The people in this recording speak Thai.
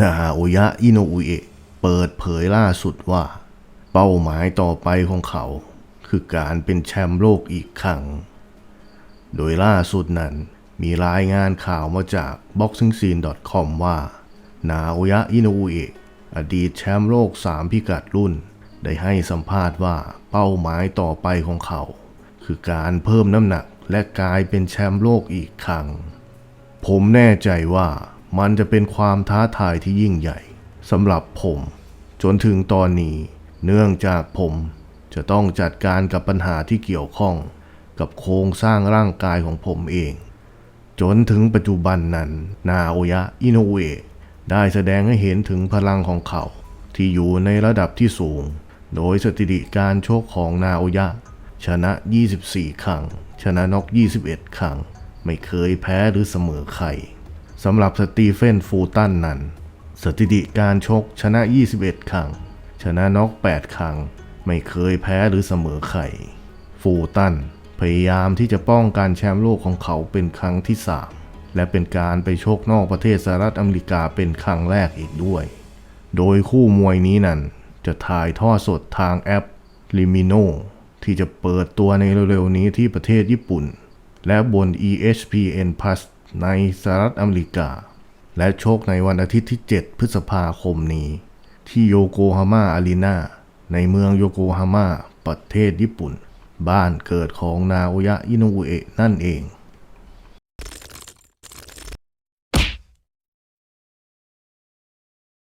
นาโอยะอิโนอุเอะเปิดเผยล่าสุดว่า เป้าหมายต่อไปของเขา คือการเป็นแชมป์โลกอีกครั้ง โดยล่าสุดนั้นมีรายงานข่าวมาจาก boxingscene.com ว่า นาโอยะอิโนอุเอะอดีตแชมป์โลก 3 พิกัดรุ่น ได้ให้สัมภาษณ์ว่าเป้าหมายต่อไปของเขา คือการเพิ่มน้ำหนักและกลายเป็นแชมป์โลกอีกครั้ง ผมแน่ใจว่า มันจะเป็นความท้าทายที่ยิ่งใหญ่สำหรับผม จนถึงตอนนี้ เนื่องจากผมจะต้องจัดการกับปัญหาที่เกี่ยวข้อง กับโครงสร้างร่างกายของผมเอง จนถึงปัจจุบันนั้น นาโอยะอิโนเอะได้แสดงให้เห็นถึงพลังของเขา ที่อยู่ในระดับที่สูง โดยสถิติการโชคของนาโอยะ ชนะ 24 ครั้ง ชนะน็อก 21 ครั้ง ไม่เคยแพ้หรือเสมอใคร สำหรับสตีเฟนฟูตันนั้น สถิติการชกชนะ 21 ครั้ง ชนะน็อก 8 ครั้ง ไม่เคยแพ้หรือเสมอใครฟูตันพยายามที่จะป้องกันแชมป์โลกของเขาเป็นครั้งที่ 3 และเป็นการไปชกนอกประเทศสหรัฐอเมริกาเป็นครั้งแรกอีกด้วย โดยคู่มวยนี้นั้นจะถ่ายทอดสดทางแอป Limino ที่จะเปิดตัวในเร็วๆนี้ที่ประเทศญี่ปุ่น และบน ESPN Plus ในสหรัฐอเมริกา และโชคในวันอาทิตย์ที่ 7 พฤษภาคมนี้ ที่โยโกฮาม่าอารีนาในเมืองโยโกฮาม่าประเทศญี่ปุ่น บ้านเกิดของนาโอยะอินอุเอะนั่นเอง